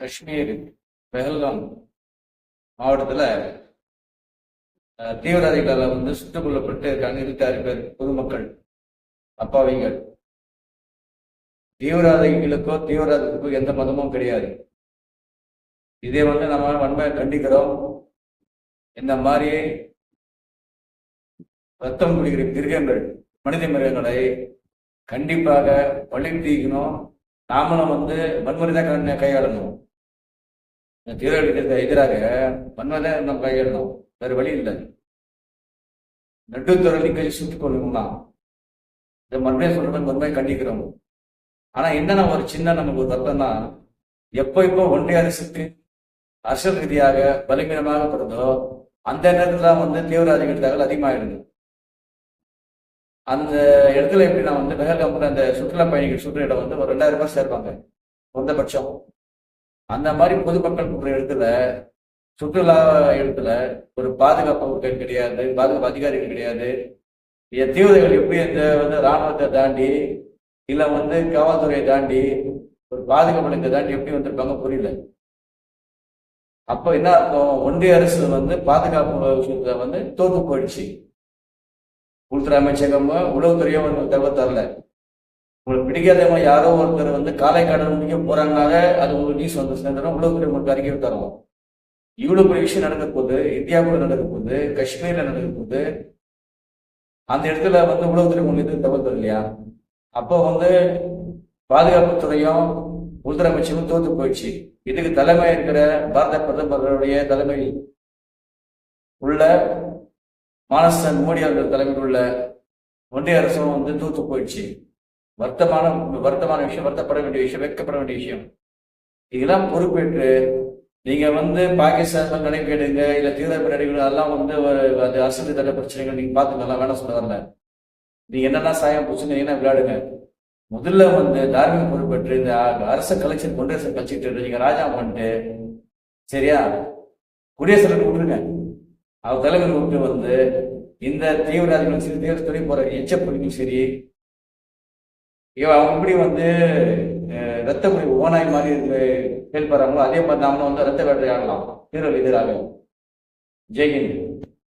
காஷ்மீர் பெஹல்காம் மாவட்டத்தில் தீவிரவாதிகளால் வந்து சுட்டுக் கொல்லப்பட்டு இருக்காங்க இருபத்தாறு பேர் பொதுமக்கள் அப்பாவிகள். தீவிரவாதிகளுக்கோ தீவிரவாதத்துக்கோ எந்த மதமும் கிடையாது. இதே வந்து நம்ம வன்மையை கண்டிக்கிறோம். இந்த மாதிரி ரத்தம் குடிக்கிற மிருகங்கள் மனித மிருகங்களை கண்டிப்பாக பழி தீக்கணும் நாமளும் வந்து வன்முறை தான் கையாளணும். இந்த எதிராக வன்முறை நம்ம கையாளணும். வேறு வழி இல்லை. நடுத்தரலி கை சுட்டுக் கொள்ளணும்னா இந்த மண்மையை சொல்றது மண்மையை கண்டிக்கிறோம். ஆனா என்னன்னா ஒரு சின்ன நமக்கு ஒரு தப்பம்னா எப்போ இப்போ ஒன்றிய அரசுக்கு அரசியல் ரீதியாக பலவீனமாக அந்த நேரத்துல வந்து வந்து தீவிரவாதிகள் தகவல் அதிகமாகிடுது அந்த இடத்துல எப்படின்னா வந்து பெஹல்காம்ல அந்த சுற்றுலா பயணிகள் சுற்றுலா இடம் வந்து ஒரு ரெண்டாயிரம் ரூபாய் சேர்ப்பாங்க. குறைந்தபட்சம். அந்த மாதிரி பொதுமக்கள் கூடுற இடத்துல சுற்றுலா இடத்துல ஒரு பாதுகாப்பு கிடையாது பாதுகாப்பு அதிகாரிகள் கிடையாது. இந்த தீவிரவாதிகள் எப்படி இந்த வந்து ராணுவத்தை தாண்டி இல்லை வந்து காவல்துறையை தாண்டி ஒரு பாதுகாப்பு நிலையத்தை தாண்டி எப்படி வந்திருப்பாங்க புரியல. அப்போ என்ன அர்த்தம்? ஒன்றிய அரசு வந்து பாதுகாப்பு விஷயத்துல வந்து தோற்று போயிடுச்சு. உள்துறை அமைச்சகமும் உளவுத்துறையும் தகவல் தரல. உங்களுக்கு பிடிக்காதவங்க யாரோ ஒருத்தர் வந்து காலை கடன் முடிக்க போறாங்கனால அது உங்களுக்கு நியூஸ் வந்து சேர்ந்துடும் உளவுத்துறை உங்களுக்கு அறிக்கை தரும் இவ்வளவு பெரிய விஷயம் நடக்க போகுது இந்தியாவுக்குள்ள நடக்க போகுது காஷ்மீர்ல நடக்க போகுது. அந்த இடத்துல வந்து உளவுத்துறை உங்களுக்கு எதுவும் இல்லையா அப்போ வந்து பாதுகாப்புத்துறையும் உள்துறை அமைச்சரும் தோத்து போயிடுச்சு. இதுக்கு தலைமை இருக்கிற பாரத பிரதமருடைய தலைமையில் உள்ள மானசன் மோடி அவர்கள் தலைமையில் உள்ள ஒன்றிய அரசும் வந்து தூத்து போயிடுச்சு. வருத்தமானம் வருத்தமான விஷயம் வருத்தப்பட வேண்டிய விஷயம் வெட்கப்பட வேண்டிய விஷயம். இதெல்லாம் பொறுப்பேற்று நீங்க வந்து பாகிஸ்தான் நடைபெறுங்க இல்ல தீவிரப்பு நடைபெறுங்க அதெல்லாம் வந்து ஒரு அது அரசு தட பிரச்சனைகள் நீங்க பாத்துக்கலாம் வேணாம் சொல்ல வரல நீங்க என்னென்ன சாயம் பூச்சுனீங்கன்னா விளையாடுங்க. முதல்ல வந்து தார்மீக பொறுப்பேற்று இந்த அரச கலெக்ஷன் குடியரசு கழிச்சுட்டு நீங்க ராஜா பண்ணிட்டு சரியா? குடியரசு விட்டுருங்க அவர் தலைவர் விட்டு வந்து இந்த தீவிரவாதிகளும் சரி தீவிர துறை போற எச்சப்பொருளும் சரி இவன் அவங்க எப்படி வந்து ரத்த குடி ஓனாய் மாதிரி செயல்படுறாங்களோ அதே மாதிரி நாமளும் வந்து ரத்த வேட்டையாடலாம் தீவிர எதிராக. ஜெய்ஹிந்த்